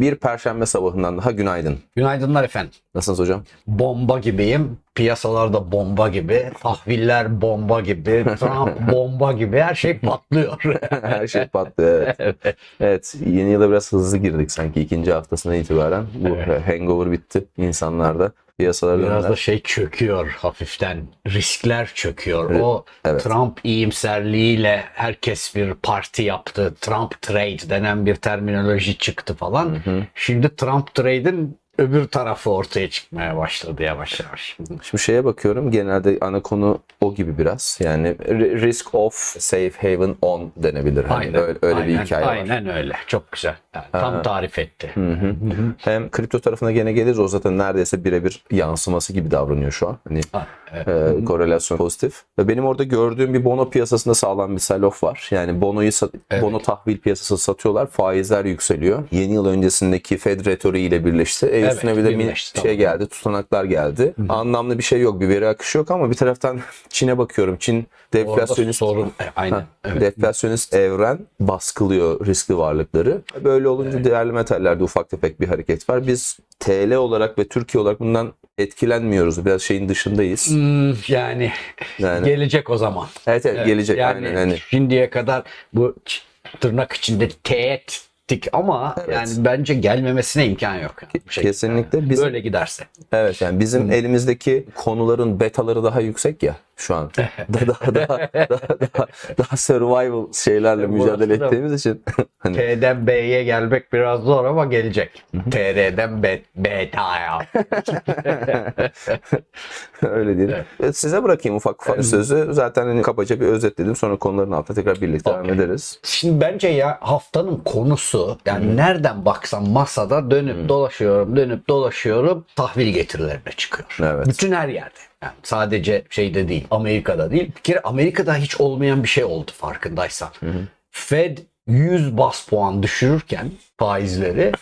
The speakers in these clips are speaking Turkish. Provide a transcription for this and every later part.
Bir perşembe sabahından daha günaydın. Günaydınlar efendim. Nasılsınız hocam? Bomba gibiyim. Piyasalarda bomba gibi. Tahviller bomba gibi. Trump bomba gibi. Her şey patlıyor. Her şey patlıyor. Evet. evet. Yeni yıla biraz hızlı girdik sanki ikinci haftasına itibaren. Bu hangover bitti insanlarda. Piyasalar Biraz da şey çöküyor hafiften. Riskler çöküyor. O Evet. Trump iyimserliğiyle herkes bir parti yaptı. Trump trade denen bir terminoloji çıktı falan. Şimdi Trump trade'in öbür tarafı ortaya çıkmaya başladı yavaş yavaş. Şimdi şeye bakıyorum genelde ana konu o gibi biraz. Yani ri- risk off, safe haven on denebilir. Hani öyle, öyle bir aynen, hikaye var. Aynen öyle. Çok güzel. Yani tam tarif etti. Hem kripto tarafına gene geliriz. O zaten neredeyse birebir yansıması gibi davranıyor şu an. Hani Ha, evet. e, korelasyon pozitif. Ve benim orada gördüğüm bir bono piyasasında sağlam bir sell-off var. Yani bonoyu Evet. bono tahvil piyasası satıyorlar. Faizler yükseliyor. Yeni yıl öncesindeki Fed retoriğiyle birleşti. E Evet, üstüne bir de birleşti, şey tamam. geldi, tutanaklar geldi. Anlamlı bir şey yok. Bir veri akışı yok ama bir taraftan Çin'e bakıyorum. Çin deflasyonist sorun. Aynen. Evet. Deflasyonist evren baskılıyor riskli varlıkları. Böyle olunca değerli metallerde ufak tefek bir hareket var. Biz TL olarak ve Türkiye olarak bundan etkilenmiyoruz. Biraz şeyin dışındayız. Hmm, yani Yani gelecek o zaman. evet, evet gelecek Yani aynen hani. şimdiye kadar bu tırnak içinde teğettik ama Evet. yani bence gelmemesine imkan yok. Yani. Kesinlikle bizim Böyle giderse. evet yani bizim elimizdeki konuların betaları daha yüksek ya şu an. daha daha daha daha, daha, daha survival şeylerle Burası mücadele ettiğimiz için hani T'den B'ye gelmek biraz zor ama gelecek. TR'den B, B'ye. Öyle diyelim. E, Size bırakayım ufak ufak sözü. Zaten hani kabaca bir özetledim. Sonra konuların altına tekrar birlikte devam Okey. ederiz. Şimdi bence ya haftanın konusu yani nereden baksam masada dönüp dolaşıyorum, dönüp dolaşıyorum tahvil getirilerine çıkıyor. Evet. Bütün her yerde. Yani sadece şeyde değil, Amerika'da değil. Bir kere Amerika'da hiç olmayan bir şey oldu farkındaysan. Fed 100 bas puan düşürürken faizleri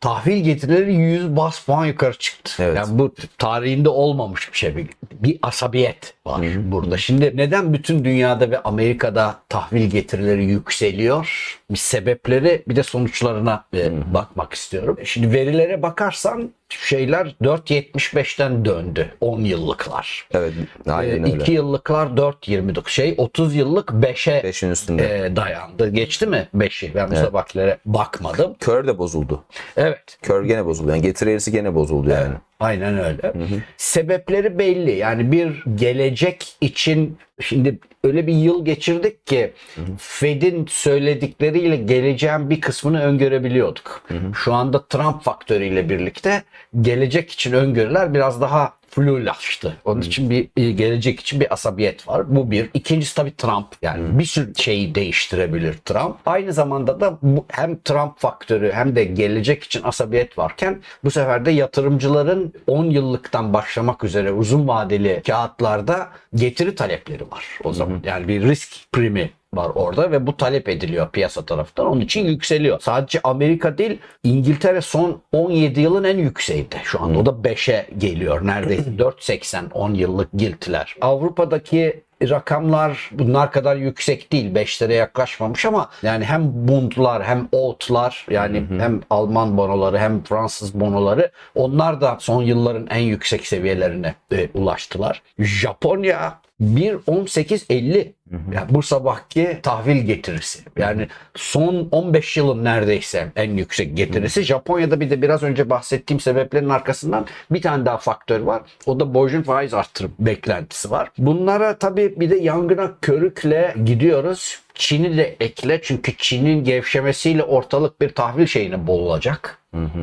tahvil getirileri 100 bas puan yukarı çıktı. Evet. Yani bu tarihinde olmamış bir şey. Bir, bir asabiyet var burada. Şimdi neden bütün dünyada ve Amerika'da tahvil getirileri yükseliyor? Bir sebepleri bir de sonuçlarına e, bakmak istiyorum. Şimdi verilere bakarsan şeyler 4.75'ten döndü 10 yıllıklar. Evet. Aynen öyle. 2 yıllıklar 4.29 şey 30 yıllık 5'e 5'in üstünde. e, dayandı. Geçti mi 5'i? Ben bu sabahlere bakmadım. Kör de bozuldu. Evet. Kör gene bozuldu. Yani getiri eğrisi gene bozuldu yani. Aynen öyle. Sebepleri belli. Yani bir gelecek için şimdi öyle bir yıl geçirdik ki Fed'in söyledikleriyle geleceğin bir kısmını öngörebiliyorduk. Şu anda Trump faktörüyle birlikte gelecek için öngörüler biraz daha flulaştı. Onun için bir e, gelecek için bir asabiyet var. Bu bir. İkincisi tabii Trump. Yani bir sürü şeyi değiştirebilir Trump. Aynı zamanda da bu, hem Trump faktörü hem de gelecek için asabiyet varken bu sefer de yatırımcıların 10 yıllıktan başlamak üzere uzun vadeli kağıtlarda getiri talepleri var o zaman. Yani bir risk primi var orada ve bu talep ediliyor piyasa tarafından. Onun için yükseliyor. Sadece Amerika değil İngiltere son 17 yılın en yükseğinde şu anda. O da 5'e geliyor neredeyse. 4.80 10 yıllık giltiler. Avrupa'daki rakamlar bunlar kadar yüksek değil. 5'lere yaklaşmamış ama yani hem bundlar hem altlar yani hem Alman bonoları hem Fransız bonoları onlar da son yılların en yüksek seviyelerine e, ulaştılar. Japonya 1.1850 yani bu sabahki tahvil getirisi. Yani son 15 yılın neredeyse en yüksek getirisi. Japonya'da bir de biraz önce bahsettiğim sebeplerin arkasından bir tane daha faktör var. O da borcun faiz artırım beklentisi var. Bunlara tabii bir de yangına körükle gidiyoruz. Çin'i de ekle çünkü Çin'in gevşemesiyle ortalık bir tahvil şeyine boğulacak.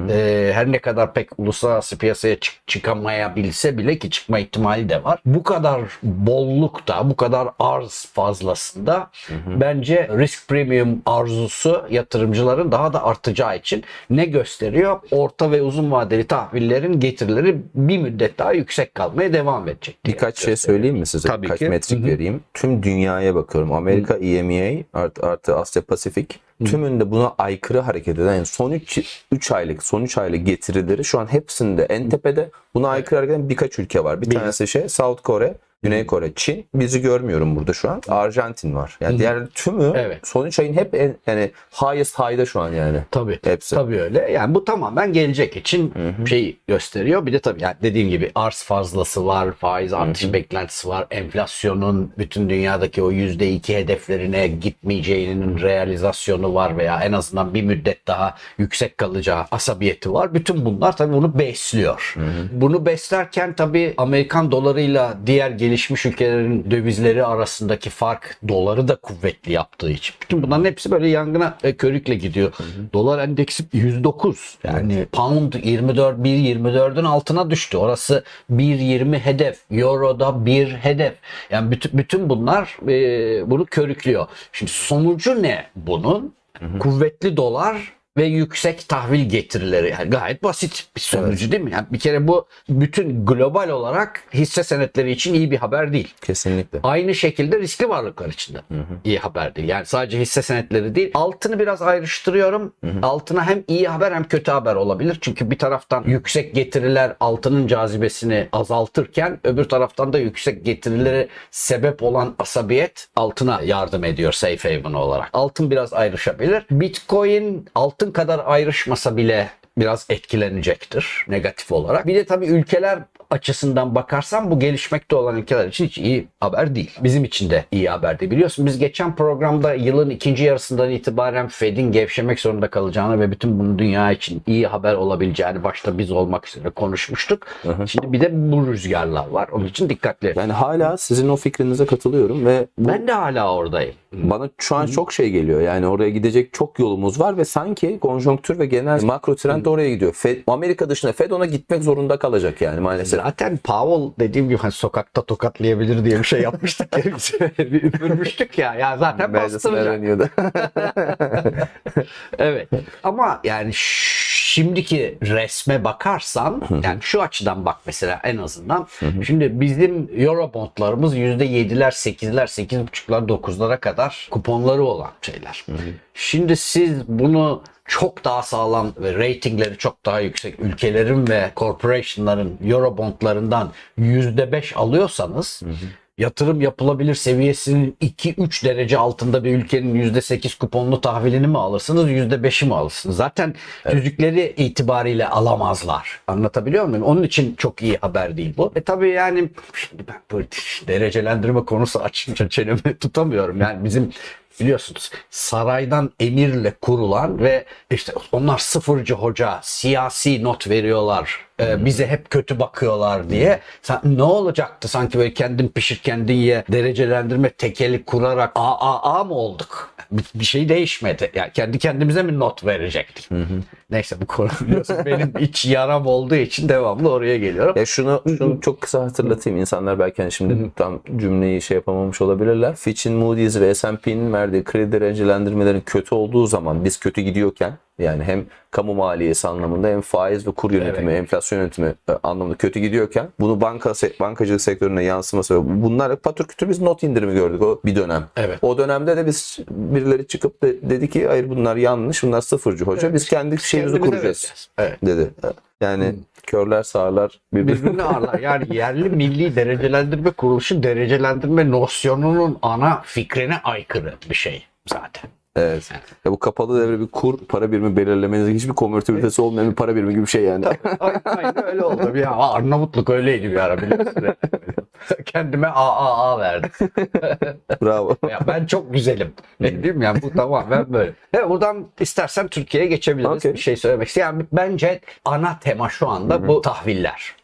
Ee, her ne kadar pek uluslararası piyasaya çık- çıkamayabilse bile ki çıkma ihtimali de var. Bu kadar bollukta, bu kadar arz fazlasında bence risk premium arzusu yatırımcıların daha da artacağı için ne gösteriyor? Orta ve uzun vadeli tahvillerin getirileri bir müddet daha yüksek kalmaya devam edecek. Birkaç şey söyleyeyim mi size? Tabii Birkaç ki. metrik vereyim. Tüm dünyaya bakıyorum. Amerika, EMEA artı, artı Asya Pasifik. Tümünde buna aykırı hareket eden yani son 3, 3 aylık son 3 aylık getirileri şu an hepsinde en tepede. Buna aykırı hareket eden birkaç ülke var. Bir tanesi şey South Kore, Güney Kore, Çin. Bizi görmüyorum burada şu an. Arjantin var. Yani diğer tümü Evet. son 3 ayın hep en, yani highest high'da şu an yani. Tabii. Hepsi. Tabii öyle. Yani bu tamamen gelecek için şey gösteriyor. Bir de tabii yani dediğim gibi arz fazlası var, faiz artış beklentisi var, enflasyonun bütün dünyadaki o %2 hedeflerine gitmeyeceğinin realizasyonu var veya en azından bir müddet daha yüksek kalacağı asabiyeti var. Bütün bunlar tabii bunu besliyor. Bunu beslerken tabii Amerikan dolarıyla diğer gelişmiş ülkelerin dövizleri arasındaki fark doları da kuvvetli yaptığı için. Bütün bunların hepsi böyle yangına e, körükle gidiyor. Dolar endeksi 109. Yani pound 24 1.24'ün altına düştü. Orası 1.20 hedef. Euro'da 1 hedef. Yani bütün bütün bunlar e, bunu körüklüyor. Şimdi sonucu ne bunun? Kuvvetli dolar ve yüksek tahvil getirileri. Yani gayet basit bir sonucu değil mi? Yani bir kere bu bütün global olarak hisse senetleri için iyi bir haber değil. Kesinlikle. Aynı şekilde riskli varlıklar için de iyi haber değil. Yani sadece hisse senetleri değil. Altını biraz ayrıştırıyorum. Altına hem iyi haber hem kötü haber olabilir. Çünkü bir taraftan yüksek getiriler altının cazibesini azaltırken öbür taraftan da yüksek getirilere sebep olan asabiyet altına yardım ediyor safe haven olarak. Altın biraz ayrışabilir. Bitcoin altın kadar ayrışmasa bile biraz etkilenecektir negatif olarak. Bir de tabii ülkeler açısından bakarsam bu gelişmekte olan ülkeler için hiç iyi haber değil. Bizim için de iyi haber değil. Biliyorsun biz geçen programda yılın ikinci yarısından itibaren Fed'in gevşemek zorunda kalacağını ve bütün bunun dünya için iyi haber olabileceğini başta biz olmak üzere konuşmuştuk. Şimdi bir de bu rüzgarlar var. Onun için dikkatli. Yani hala sizin o fikrinize katılıyorum ve bu Ben de hala oradayım. Bana şu an çok şey geliyor. Yani oraya gidecek çok yolumuz var ve sanki konjonktür ve genel makro trend oraya gidiyor. Fed, Amerika dışında Fed ona gitmek zorunda kalacak yani maalesef. Zaten Powell dediğim gibi hani sokakta tokatlayabilir diye bir şey yapmıştık ya üfürmüştük ya. Ya zaten Meclisin bastıracak. Evet. Ama yani şimdiki resme bakarsan yani şu açıdan bak mesela en azından. Şimdi bizim Eurobondlarımız %7'ler, 8'ler, 8.5'lar, 9'lara kadar kuponları olan şeyler. Şimdi siz bunu çok daha sağlam ve ratingleri çok daha yüksek ülkelerin ve corporationların Eurobondlarından %5 alıyorsanız yatırım yapılabilir seviyesinin 2-3 derece altında bir ülkenin %8 kuponlu tahvilini mi alırsınız, %5'i mi alırsınız? Zaten tüzükleri itibariyle alamazlar. Anlatabiliyor muyum? Onun için çok iyi haber değil bu. E tabii yani şimdi ben bu derecelendirme konusu açınca çenemi tutamıyorum. Yani bizim biliyorsunuz saraydan emirle kurulan ve işte onlar sıfırcı hoca siyasi not veriyorlar e, bize hep kötü bakıyorlar diye. Sen, ne olacaktı sanki böyle kendin pişir kendin ye derecelendirme tekeli kurarak AAA mı olduk? Bir, bir şey değişmedi. Yani kendi kendimize mi not verecektik? Neyse bu konu biliyorsun benim iç yaram olduğu için devamlı oraya geliyorum. Ya şunu, şunu çok kısa hatırlatayım. İnsanlar belki hani şimdi tam cümleyi şey yapamamış olabilirler. Fitch'in, Moody's ve S&P'nin verdiği kredi derecelendirmelerin kötü olduğu zaman biz kötü gidiyorken yani hem kamu maliyesi anlamında hem faiz ve kur yönetimi, enflasyon yönetimi e, anlamında kötü gidiyorken bunu banka bankacılık sektörüne yansıması ve bunlar patır kütür biz not indirimi gördük o bir dönem. Evet. O dönemde de biz birileri çıkıp de, dedi ki hayır bunlar yanlış, bunlar sıfırcı hoca. Biz kendi şeyimizi Kendimize kuracağız. Evet. dedi. Yani körler sağlar birbirini. Birbirini ağırlar. Yani yerli milli derecelendirme kuruluşu derecelendirme nosyonunun ana fikrine aykırı bir şey zaten. Evet. Ya bu kapalı devre bir kur para birimi belirlemeniz hiçbir konvertibilitesi olmayan bir para birimi gibi bir şey yani. Aynen, aynen öyle oldu. Ya Arnavutluk öyleydi bir ara biliyorsun. Kendime AAA verdim. Bravo. Ya ben çok güzelim. Ne diyeyim yani bu tamamen böyle. Evet, buradan istersen Türkiye'ye geçebiliriz. Okey. Bir şey söylemek istiyorum. Yani bence ana tema şu anda bu tahviller.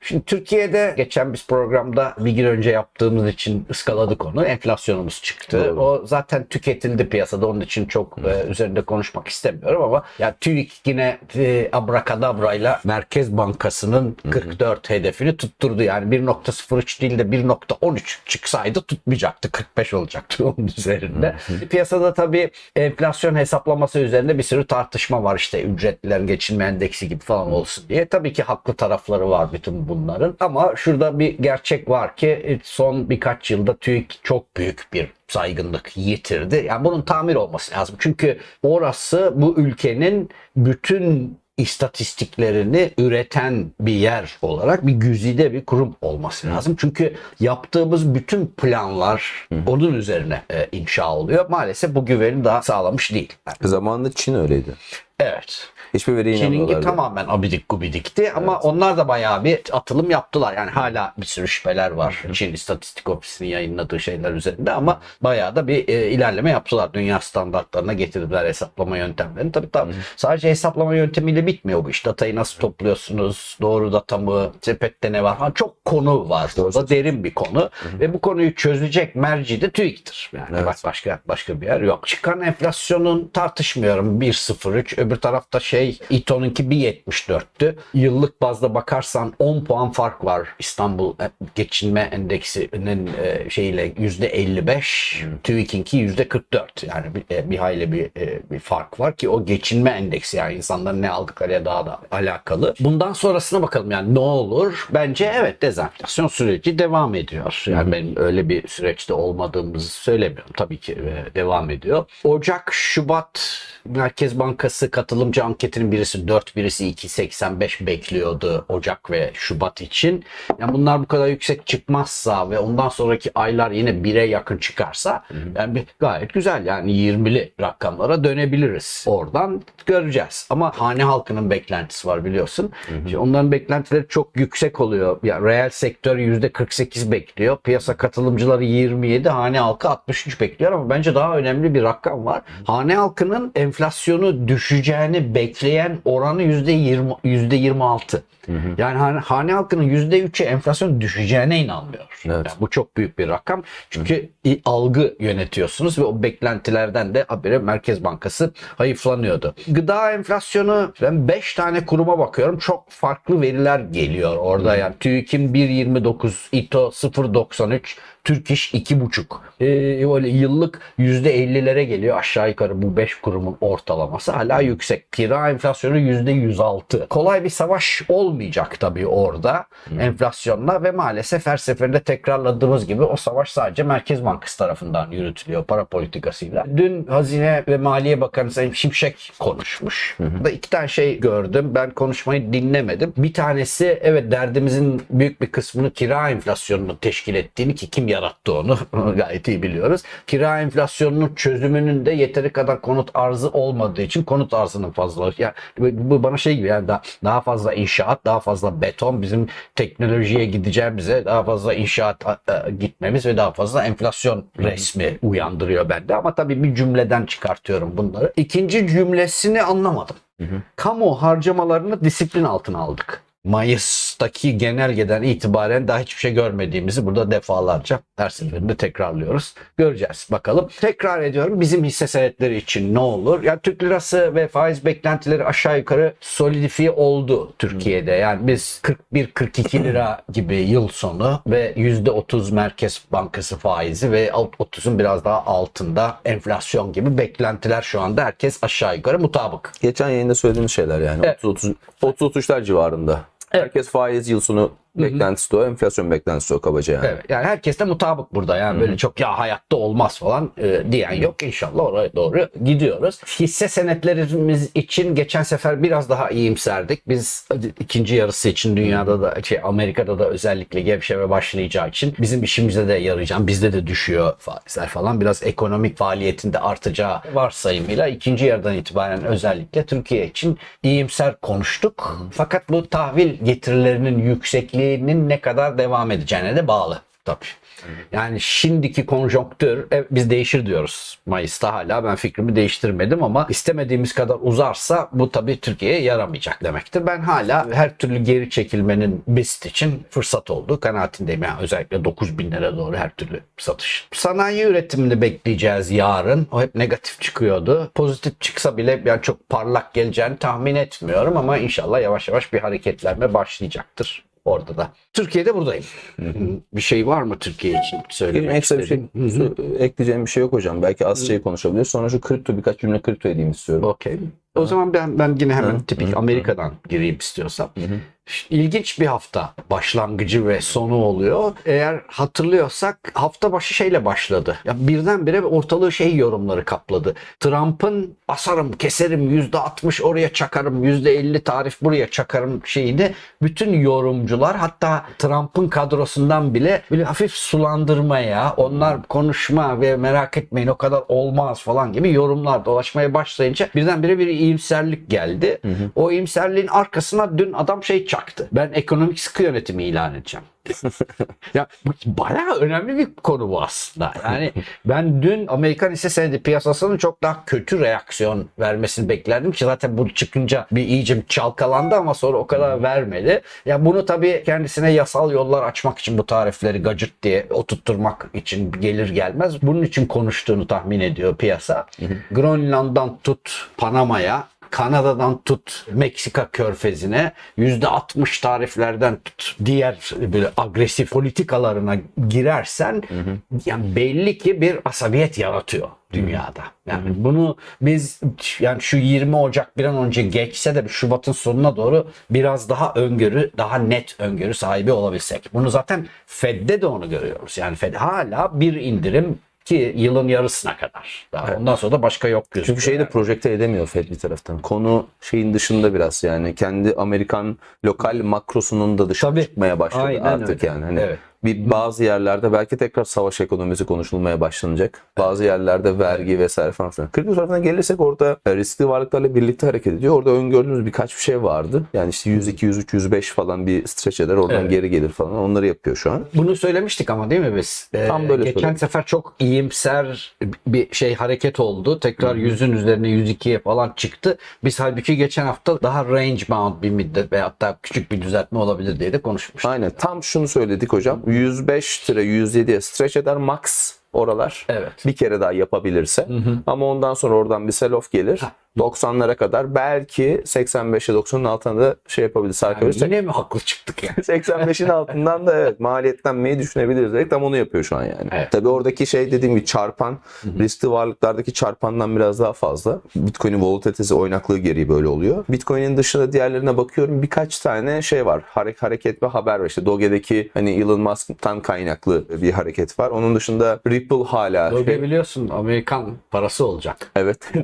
Şimdi Türkiye'de geçen biz programda bir gün önce yaptığımız için ıskaladık onu. Enflasyonumuz çıktı. Doğru. O zaten tüketildi piyasada. Onun için çok e, üzerinde konuşmak istemiyorum ama ya TÜİK yine e, abrakadabrayla Merkez Bankası'nın 44 hedefini tutturdu. Yani 1.03 değil de 1.13 çıksaydı tutmayacaktı. 45 olacaktı onun üzerinde. Piyasada tabii enflasyon hesaplaması üzerinde bir sürü tartışma var. İşte ücretlilerin geçinme endeksi gibi falan olsun diye. Tabii ki haklı tarafları var bütün bunların. Ama şurada bir gerçek var ki e, son birkaç yılda TÜİK çok büyük bir saygınlık yitirdi. Yani bunun tamir olması lazım. Çünkü orası bu ülkenin bütün istatistiklerini üreten bir yer olarak bir güzide bir kurum olması lazım. Çünkü yaptığımız bütün planlar onun üzerine e, inşa oluyor. Maalesef bu güveni daha sağlamış değil. Zamanında Çin öyleydi. Evet. Hiçbir veriye Çin'inki inanmıyorlardı. tamamen abidik gubidikti ama onlar da bayağı bir atılım yaptılar. Yani hala bir sürü şüpheler var Çin İstatistik Ofisi'nin yayınladığı şeyler üzerinde ama bayağı da bir e, ilerleme yaptılar. Dünya standartlarına getirdiler hesaplama yöntemlerini. Tabii tabii sadece hesaplama yöntemiyle bitmiyor bu iş. Datayı nasıl topluyorsunuz? Doğru data mı? Sepette ne var? Ha, çok konu var. Orada derin bir konu ve bu konuyu çözecek merci de TÜİK'tir. Yani bak başka başka bir yer yok. Çıkan enflasyonun tartışmıyorum 1.03 öbür tarafta şey İTO'nunki 1.74'tü. Yıllık bazda bakarsan 10 puan fark var İstanbul e, geçinme endeksinin e, şeyiyle %55 TÜİK'inki %44 yani bir, e, bir hayli bir, bir fark var ki o geçinme endeksi yani insanların ne aldıklarıyla daha da alakalı. Bundan sonrasına bakalım yani ne olur? Bence evet dezenflasyon süreci devam ediyor. Yani benim öyle bir süreçte olmadığımızı söylemiyorum. Tabii ki devam ediyor. Ocak, Şubat Merkez Bankası katılımcı anketinin birisi 4, birisi 2.85 bekliyordu Ocak ve Şubat için. Yani bunlar bu kadar yüksek çıkmazsa ve ondan sonraki aylar yine 1'e yakın çıkarsa yani bir, gayet güzel yani 20'li rakamlara dönebiliriz. Oradan göreceğiz. Ama hane halkının beklentisi var biliyorsun. Şimdi onların beklentileri çok yüksek oluyor. Yani reel sektör %48 bekliyor. Piyasa katılımcıları 27, hane halkı 63 bekliyor ama bence daha önemli bir rakam var. Hane halkının enflasyonu düşeceğini bekleyen oranı %20 %26. Yani hane, hane halkının %3'e enflasyon düşeceğine inanmıyor. Evet. Yani bu çok büyük bir rakam. Çünkü i- algı yönetiyorsunuz ve o beklentilerden de habire Merkez Bankası hayıflanıyordu. Gıda enflasyonu ben 5 tane kuruma bakıyorum. Çok farklı veriler geliyor orada. Yani TÜİK'in 1.29, İTO 0.93, Türk İş 2.5. Ee, öyle yıllık %50'lere geliyor aşağı yukarı bu 5 kurumun ortalaması hala yüksek. Kira enflasyonu %106. Kolay bir savaş olmayacak tabii orada enflasyonla ve maalesef her seferinde tekrarladığımız gibi o savaş sadece Merkez Bankası tarafından yürütülüyor para politikasıyla. Dün Hazine ve Maliye Bakanı Sayın Şimşek konuşmuş. Da iki tane şey gördüm. Ben konuşmayı dinlemedim. Bir tanesi evet derdimizin büyük bir kısmını kira enflasyonunu teşkil ettiğini ki kim yarattı onu gayet iyi biliyoruz. Kira enflasyonunun çözümünün de yeteri kadar konut arzı olmadığı için konut arzının fazla yani bu bana şey gibi yani daha, daha fazla inşaat, daha fazla beton bizim teknolojiye gideceğimize daha fazla inşaat a- gitmemiz ve daha fazla enflasyon resmi uyandırıyor bende ama tabii bir cümleden çıkartıyorum bunları. İkinci cümlesini anlamadım. Kamu harcamalarını disiplin altına aldık. Mayıs'taki genelgeden itibaren daha hiçbir şey görmediğimizi burada defalarca her seferinde tekrarlıyoruz. Göreceğiz bakalım. Tekrar ediyorum bizim hisse senetleri için ne olur? Yani Türk lirası ve faiz beklentileri aşağı yukarı solidifiye oldu Türkiye'de. Yani biz 41-42 lira gibi yıl sonu ve %30 Merkez Bankası faizi ve 30'un biraz daha altında enflasyon gibi beklentiler şu anda herkes aşağı yukarı mutabık. Geçen yayında söylediğiniz şeyler yani. Evet. 30 30 33'ler civarında. Herkes faiz yıl sonu beklentisi de o, enflasyon beklentisi o kabaca yani. Evet, yani herkes de mutabık burada yani böyle çok ya hayatta olmaz falan e, diyen yok inşallah oraya doğru gidiyoruz. Hisse senetlerimiz için geçen sefer biraz daha iyimserdik. Biz ikinci yarısı için dünyada da şey Amerika'da da özellikle gevşeme başlayacağı için bizim işimize de yarayacağım. Bizde de düşüyor faizler falan. Biraz ekonomik faaliyetinde artacağı varsayımıyla ikinci yarıdan itibaren özellikle Türkiye için iyimser konuştuk. Fakat bu tahvil getirilerinin yüksekliğinin ne kadar devam edeceğine de bağlı tabii. Yani şimdiki konjonktür e, biz değişir diyoruz. Mayıs'ta hala ben fikrimi değiştirmedim ama istemediğimiz kadar uzarsa bu tabii Türkiye'ye yaramayacak demektir. Ben hala her türlü geri çekilmenin BIST için fırsat olduğu kanaatindeyim. Yani özellikle 9 binlere doğru her türlü satış. Sanayi üretimini bekleyeceğiz yarın. O hep negatif çıkıyordu. Pozitif çıksa bile yani çok parlak geleceğini tahmin etmiyorum ama inşallah yavaş yavaş bir hareketlenme başlayacaktır orada da. Türkiye'de buradayım. Bir şey var mı Türkiye için söylemek ekstra bir şey ekleyeceğim bir şey yok hocam. Belki az şeyi konuşabiliriz. Sonra şu kripto birkaç cümle kripto edeyim istiyorum. Okey. O zaman ben ben yine hemen tipik Amerika'dan gireyim istiyorsam. İlginç bir hafta başlangıcı ve sonu oluyor. Eğer hatırlıyorsak hafta başı şeyle başladı. Ya birdenbire ortalığı şey yorumları kapladı. Trump'ın asarım, keserim, %60 oraya çakarım, %50 tarif buraya çakarım şeyini bütün yorumcular hatta Trump'ın kadrosundan bile böyle hafif sulandırmaya, onlar konuşma ve merak etmeyin o kadar olmaz falan gibi yorumlar dolaşmaya başlayınca birdenbire bir iyimserlik geldi. O iyimserliğin arkasına dün adam şey çaktı. Ben ekonomik sıkı yönetimi ilan edeceğim. ya bu bayağı önemli bir konu bu aslında. Yani ben dün Amerikan hisse senedi piyasasının çok daha kötü reaksiyon vermesini beklerdim ki zaten bu çıkınca bir iyice çalkalandı ama sonra o kadar vermedi. Ya bunu tabii kendisine yasal yollar açmak için bu tarifleri gacırt diye oturtturmak için gelir gelmez. Bunun için konuştuğunu tahmin ediyor piyasa. Grönland'dan tut Panama'ya Kanada'dan tut Meksika körfezine %60 tariflerden tut diğer böyle agresif politikalarına girersen yani belli ki bir asabiyet yaratıyor dünyada. Yani bunu biz yani şu 20 Ocak bir an önce geçse de Şubat'ın sonuna doğru biraz daha öngörü, daha net öngörü sahibi olabilsek. Bunu zaten Fed'de de onu görüyoruz. Yani Fed hala bir indirim ki yılın yarısına kadar. Daha Ondan sonra da başka yok gözüküyor. Çünkü şeyi de projekte edemiyor Fed bir taraftan. Konu şeyin dışında biraz yani kendi Amerikan lokal makrosunun da dışına Tabii. çıkmaya başladı Aynen artık öyle. yani. Hani Evet. Bir bazı yerlerde belki tekrar savaş ekonomisi konuşulmaya başlanacak. Bazı yerlerde vergi vesaire falan filan. Kripto tarafına gelirsek orada e, riskli varlıklarla birlikte hareket ediyor. Orada öngördüğümüz birkaç bir şey vardı. Yani işte 102, 103, 105 falan bir streç eder. Oradan Evet. geri gelir falan. Onları yapıyor şu an. Bunu söylemiştik ama değil mi biz? Ee, Tam böyle Geçen söyledik. sefer çok iyimser bir şey hareket oldu. Tekrar yüzün üzerine 102'ye falan çıktı. Biz halbuki geçen hafta daha range bound bir müddet ve hatta küçük bir düzeltme olabilir diye de konuşmuştuk. Aynen tam şunu söyledik hocam. 105 lira 107'ye stretch eder max oralar. Evet. Bir kere daha yapabilirse. Ama ondan sonra oradan bir sell off gelir. 90'lara kadar belki 85'e 90'ın altına da şey yapabilir. Yani yine mi haklı çıktık yani? 85'in altından da evet maliyetlenmeyi düşünebiliriz. Dedik tam onu yapıyor şu an yani. Evet. Tabii oradaki şey dediğim gibi çarpan riskli varlıklardaki çarpandan biraz daha fazla. Bitcoin'in volatilitesi oynaklığı gereği böyle oluyor. Bitcoin'in dışında diğerlerine bakıyorum birkaç tane şey var. Hare- hareket ve haber var. İşte Doge'deki hani Elon Musk'tan kaynaklı bir hareket var. Onun dışında Ripple hala Doge şey- biliyorsun Amerikan parası olacak. Evet.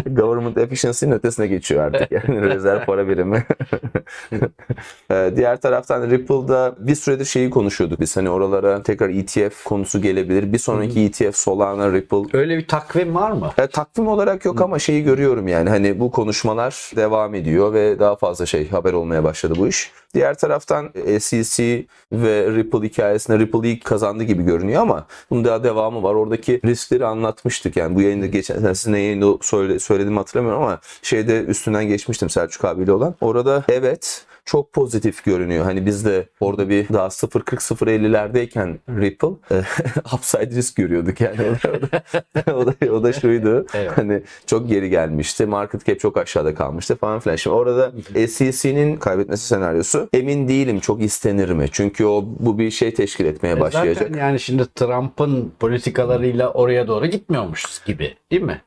Government efficiency'nin ötesine geçiyor artık yani rezerv para birimi. Ee, Diğer taraftan Ripple'da bir süredir şeyi konuşuyorduk biz hani oralara tekrar ETF konusu gelebilir. Bir sonraki ETF Solana, Ripple Öyle bir takvim var mı? e, takvim olarak yok ama şeyi görüyorum yani hani bu konuşmalar devam ediyor ve daha fazla şey haber olmaya başladı bu iş. Diğer taraftan SEC ve Ripple hikayesinde Ripple ilk kazandı gibi görünüyor ama bunun daha devamı var. Oradaki riskleri anlatmıştık yani bu yayında geçen sizin yayında söyle, söylediğimi hatırlamıyorum ama şeyde üstünden geçmiştim Selçuk abiyle olan. Orada evet çok pozitif görünüyor. Hani biz de orada bir daha 0.40-0.50'lerdeyken Ripple e, upside risk görüyorduk yani. O da, o da, şuydu. Evet. Hani çok geri gelmişti. Market cap çok aşağıda kalmıştı falan filan. Şimdi orada SEC'nin kaybetmesi senaryosu emin değilim çok istenir mi? Çünkü o bu bir şey teşkil etmeye başlayacak. E Zaten yani şimdi Trump'ın politikalarıyla oraya doğru gitmiyormuşuz gibi değil mi?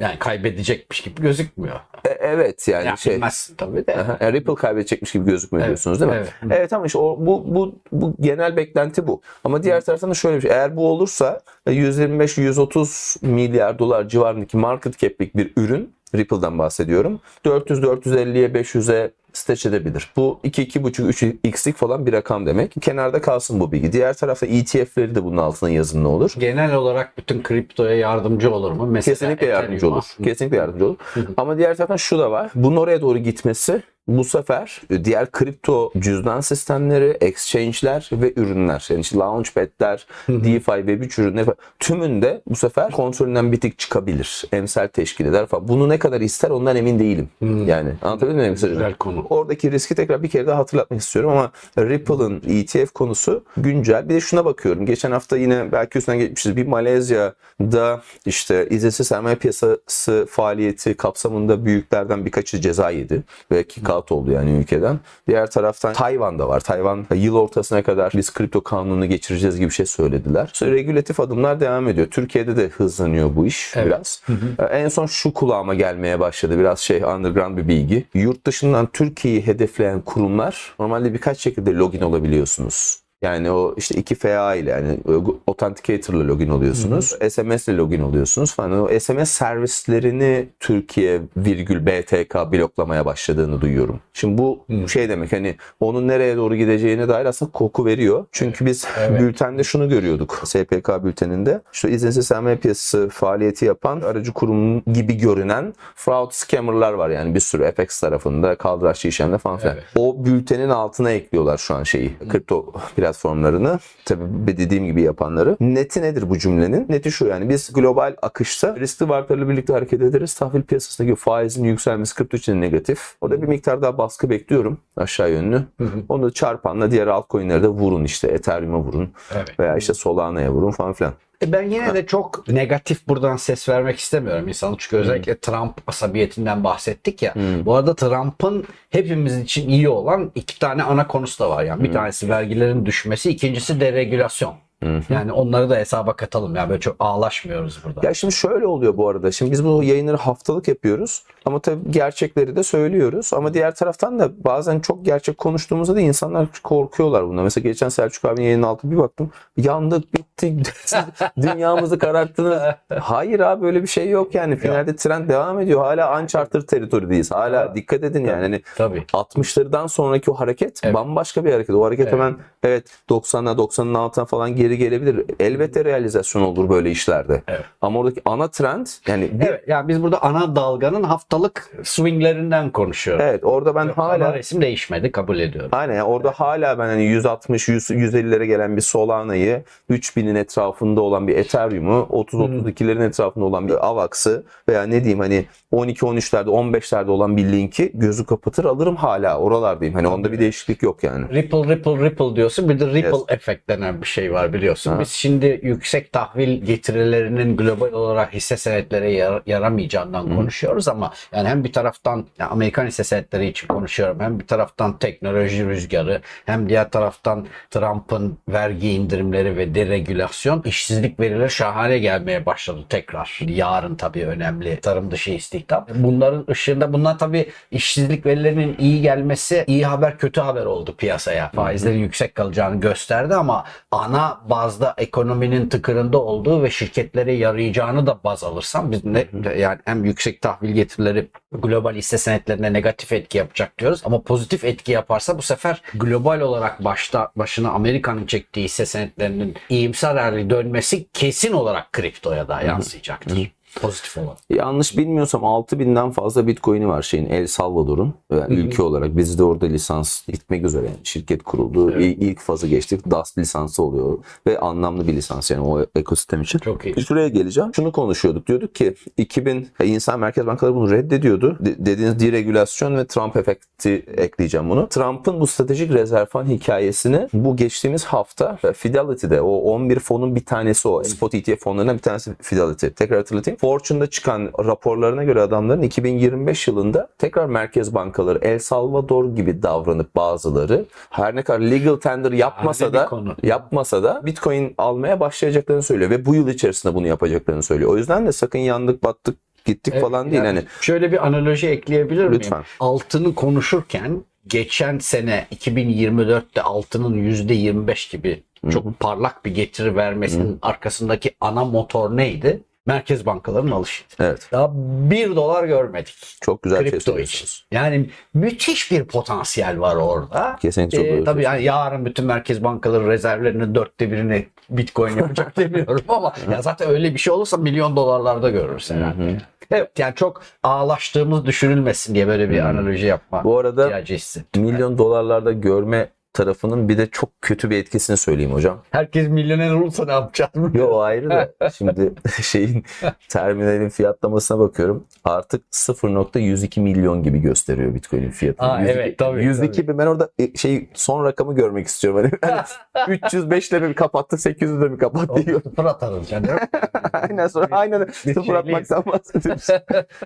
E- Yani kaybedecekmiş gibi gözükmüyor. E, evet yani Ya şey. bilmezsin tabii de. Aha, Ripple kaybedecekmiş gibi gözükmüyor Evet, diyorsunuz değil mi? evet. Evet, ama işte o, bu, bu, bu genel beklenti bu. Ama diğer taraftan da şöyle bir şey. Eğer bu olursa 125-130 milyar dolar civarındaki market cap'lik bir ürün Ripple'dan bahsediyorum. 400-450'ye 500'e stretch edebilir. Bu 2-2,5-3x'lik falan bir rakam demek. Kenarda kalsın bu bilgi. Diğer tarafta ETF'leri de bunun altına yazın ne olur. Genel olarak bütün kriptoya yardımcı olur mu? Mesela Kesinlikle yardımcı olur. Kesinlikle yardımcı olur. Ama diğer taraftan şu da var. Bunun oraya doğru gitmesi bu sefer diğer kripto cüzdan sistemleri, exchange'ler ve ürünler. Yani işte launchpad'ler, DeFi, Web3 ürünleri falan. Tümünde bu sefer kontrolünden bir tık çıkabilir. Emsal teşkil eder falan. Bunu ne kadar ister ondan emin değilim. Yani anlatabildim mi? Mesela Güzel konu. Oradaki riski tekrar bir kere daha hatırlatmak istiyorum ama Ripple'ın ETF konusu güncel. Bir de şuna bakıyorum. Geçen hafta yine belki üstünden geçmişiz. Bir Malezya'da işte izinsiz sermaye piyasası faaliyeti kapsamında büyüklerden birkaçı ceza yedi. Ve ki out oldu yani ülkeden. Diğer taraftan Tayvan'da var. Tayvan yıl ortasına kadar biz kripto kanunu geçireceğiz gibi bir şey söylediler. Sonra regülatif adımlar devam ediyor. Türkiye'de de hızlanıyor bu iş Evet. biraz. Ee, En son şu kulağıma gelmeye başladı. Biraz şey underground bir bilgi. Yurt dışından Türkiye'yi hedefleyen kurumlar normalde birkaç şekilde login olabiliyorsunuz. Yani o işte iki FA ile yani Authenticator ile login oluyorsunuz. SMS ile login oluyorsunuz falan. O SMS servislerini Türkiye virgül BTK bloklamaya başladığını duyuyorum. Şimdi bu şey demek hani onun nereye doğru gideceğine dair aslında koku veriyor. Çünkü biz Evet. bültende şunu görüyorduk. SPK bülteninde. Şu izinsiz sermaye piyasası faaliyeti yapan aracı kurum gibi görünen fraud scammer'lar var. Yani bir sürü FX tarafında, kaldıraçlı işlemde falan filan. Evet. O bültenin altına ekliyorlar şu an şeyi. Kripto platformlarını. Tabii dediğim gibi yapanları. Neti nedir bu cümlenin? Neti şu yani biz global akışta riskli varlıklarla birlikte hareket ederiz. Tahvil piyasasındaki faizin yükselmesi kripto için negatif. Orada bir miktar daha baskı bekliyorum aşağı yönlü. Onu çarpanla diğer altcoin'lere de vurun işte. Ethereum'a vurun Evet. veya işte Solana'ya vurun falan filan. E Ben yine de çok negatif buradan ses vermek istemiyorum insan. Çünkü özellikle Trump asabiyetinden bahsettik ya. Bu arada Trump'ın hepimiz için iyi olan iki tane ana konusu da var. Yani bir tanesi vergilerin düşmesi, ikincisi deregülasyon. Yani onları da hesaba katalım. Yani böyle çok ağlaşmıyoruz burada. Ya şimdi şöyle oluyor bu arada. Şimdi biz bu yayınları haftalık yapıyoruz. Ama tabii gerçekleri de söylüyoruz. Ama diğer taraftan da bazen çok gerçek konuştuğumuzda da insanlar korkuyorlar bundan. Mesela geçen Selçuk abinin yayının altına bir baktım. Yandık, bittik. Dünyamızı kararttınız. Hayır abi böyle bir şey yok yani. Finalde trend devam ediyor. Hala uncharted territory'deyiz. Hala dikkat edin yani. Hani Tabii. 60'lardan sonraki o hareket Evet. bambaşka bir hareket. O hareket Evet. hemen evet 90'a 90'ın altına falan geri gelebilir. Elbette realizasyon olur böyle işlerde. Evet. Ama oradaki ana trend yani bir, evet. Evet, yani biz burada ana dalganın haftalık swinglerinden konuşuyoruz. orada ben Ana hala resim değişmedi kabul ediyorum. Aynen yani orada hala ben hani 160 100 150'lere gelen bir Solana'yı 3000'in etrafında olan bir Ethereum'u 30 32'lerin etrafında olan bir Avax'ı veya ne diyeyim hani 12 13'lerde 15'lerde olan bir linki gözü kapatır alırım hala oralardayım. Hani onda bir değişiklik yok yani. Ripple Ripple Ripple diyorsun. Bir de Ripple Yes. efekt denen bir şey var biliyorsun. Ha. Biz şimdi yüksek tahvil getirilerinin global olarak hisse senetlere yar- yaramayacağından konuşuyoruz ama yani hem bir taraftan yani Amerikan hisse senetleri için konuşuyorum. Hem bir taraftan teknoloji rüzgarı hem diğer taraftan Trump'ın vergi indirimleri ve deregülasyon işsizlik verileri şahane gelmeye başladı tekrar. Yarın tabii önemli tarım dışı istihdam. Bunların ışığında bunlar tabii işsizlik verilerinin iyi gelmesi iyi haber kötü haber oldu piyasaya. Faizlerin yüksek kalacağını gösterdi ama ana bazda ekonominin tıkırında olduğu ve şirketlere yarayacağını da baz alırsam biz ne yani hem yüksek tahvil getirileri global hisse senetlerine negatif etki yapacak diyoruz ama pozitif etki yaparsa bu sefer global olarak başta başına Amerika'nın çektiği hisse senetlerinin iyimser hali dönmesi kesin olarak kriptoya da yansıyacaktır. Pozitif olarak. Yanlış bilmiyorsam 6000'den fazla Bitcoin'i var şeyin El Salvador'un. Yani ülke olarak biz de orada lisans gitmek üzere yani şirket kuruldu. İ- İlk fazı geçtik. DAS lisansı oluyor ve anlamlı bir lisans yani o ekosistem için. Çok iyi. Şuraya geleceğim. Şunu konuşuyorduk. Diyorduk ki 2000 ya insan merkez bankaları bunu reddediyordu. De- dediğiniz deregülasyon ve Trump efekti ekleyeceğim bunu. Trump'ın bu stratejik rezerv fon hikayesini bu geçtiğimiz hafta e, Fidelity'de o 11 fonun bir tanesi o. Spot ETF fonlarından bir tanesi Fidelity. Tekrar hatırlatayım. Fortune'da çıkan raporlarına göre adamların 2025 yılında tekrar merkez bankaları El Salvador gibi davranıp bazıları her ne kadar legal tender yapmasa da yapmasa da Bitcoin almaya başlayacaklarını söylüyor ve bu yıl içerisinde bunu yapacaklarını söylüyor. O yüzden de sakın yandık battık gittik Evet, falan değil yani hani Şöyle bir analoji ekleyebilir miyim? Lütfen. Altını konuşurken geçen sene 2024'te altının %25 gibi çok parlak bir getiri vermesinin arkasındaki ana motor neydi? Merkez bankalarının alışıydı. evet Daha 1 dolar görmedik. çok güzel şey Kripto için. söylüyorsunuz. Yani müthiş bir potansiyel var orada. Kesinlikle çok Ee, tabii yani yarın bütün merkez bankaları rezervlerinin dörtte birini bitcoin yapacak demiyorum ama ya zaten öyle bir şey olursa milyon dolarlarda görürüz herhalde. Evet yani çok ağlaştığımız düşünülmesin diye böyle bir analoji yapma Bu arada milyon dolarlarda görme tarafının bir de çok kötü bir etkisini söyleyeyim hocam. Herkes milyoner olursa ne yapacağız? Yo o ayrı da şimdi şeyin terminalin fiyatlamasına bakıyorum. Artık 0.102 milyon gibi gösteriyor Bitcoin'in fiyatı. Aa, 102, evet, tabii, 102 ben orada e, şey son rakamı görmek istiyorum. Hani 305'le mi kapattı 800'de mi kapattı diyor. Sıfır atarız canım. aynen sonra aynen biz sıfır şeyliyiz. atmaktan bahsediyoruz.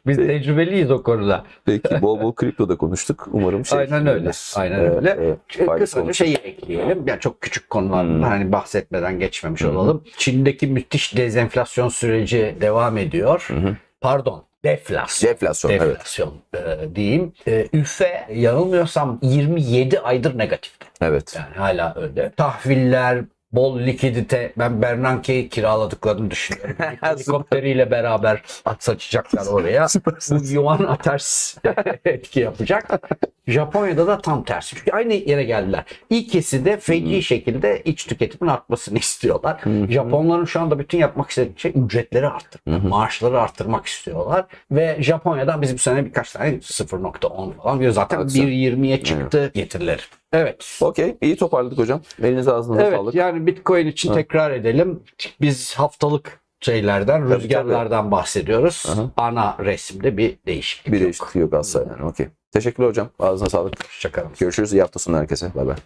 Biz tecrübeliyiz o konuda. Peki bol bol kriptoda konuştuk. Umarım şey Aynen öyle, aynen öyle. e, faydası Olur. şeyi ekleyelim. Yani çok küçük konulardan Hmm. hani bahsetmeden geçmemiş hı. olalım. Çin'deki müthiş dezenflasyon süreci devam ediyor. Hı. Pardon, deflasyon. Deflasyon evet. Deflasyon e, diyeyim. E, üfe yanılmıyorsam 27 aydır negatifti. Evet. Yani hala öyle. Tahviller, bol likidite. Ben Bernanke'yi kiraladıklarını düşünüyorum. Helikopteriyle beraber at saçacaklar oraya. Bu yuan ters etki yapacak. Japonya'da da tam tersi. Çünkü aynı yere geldiler. İlkisi de feci şekilde iç tüketimin artmasını istiyorlar. Japonların şu anda bütün yapmak istediği şey ücretleri arttırmak, maaşları arttırmak istiyorlar. Ve Japonya'dan biz bu sene birkaç tane 0.10 falan diyor. Zaten Haklısın. 1.20'ye çıktı getirileri. Evet. Okey. iyi toparladık hocam. Elinize ağzınıza Evet sağlık. yani Bitcoin için Ha. tekrar edelim. Biz haftalık şeylerden, Tabii, rüzgarlardan bahsediyoruz. Aha. Ana resimde bir değişiklik Bir yok. değişiklik yok asla yani. Okey. Teşekkürler hocam. Ağzınıza sağlık. Hoşçakalın. Görüşürüz. İyi hafta sonu herkese. Bay bay.